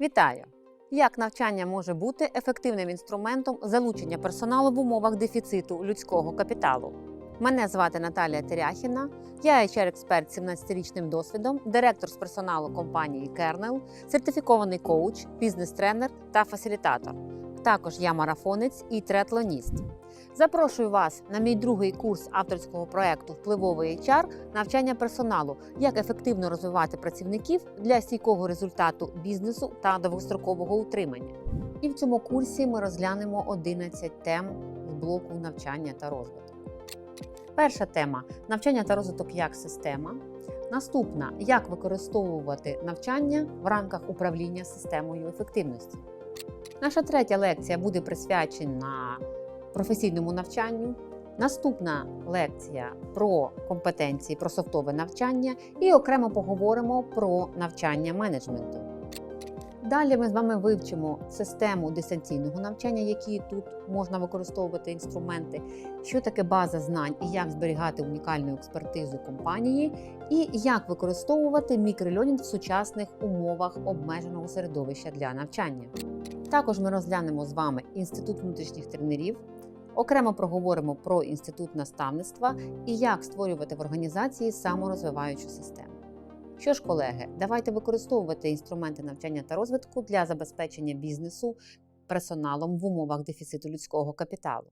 Вітаю! Як навчання може бути ефективним інструментом залучення персоналу в умовах дефіциту людського капіталу? Мене звати Наталія Теряхіна, я HR-експерт з 17-річним досвідом, директор з персоналу компанії Kernel, сертифікований коуч, бізнес-тренер та фасилітатор. Також я марафонець і триатлоніст. Запрошую вас на мій другий курс авторського проекту Впливовий HR навчання персоналу, як ефективно розвивати працівників для стійкого результату бізнесу та довгострокового утримання. І в цьому курсі ми розглянемо 11 тем з блоку навчання та розвитку. Перша тема навчання та розвиток як система. Наступна як використовувати навчання в рамках управління системою ефективності. Наша третя лекція буде присвячена професійному навчанню. Наступна лекція про компетенції, про софтове навчання, і окремо поговоримо про навчання менеджменту. Далі ми з вами вивчимо систему дистанційного навчання, які тут можна використовувати інструменти, що таке база знань і як зберігати унікальну експертизу компанії, і як використовувати мікрольонінг в сучасних умовах обмеженого середовища для навчання. Також ми розглянемо з вами інститут внутрішніх тренерів. Окремо проговоримо про інститут наставництва і як створювати в організації саморозвиваючу систему. Що ж, колеги, давайте використовувати інструменти навчання та розвитку для забезпечення бізнесу персоналом в умовах дефіциту людського капіталу.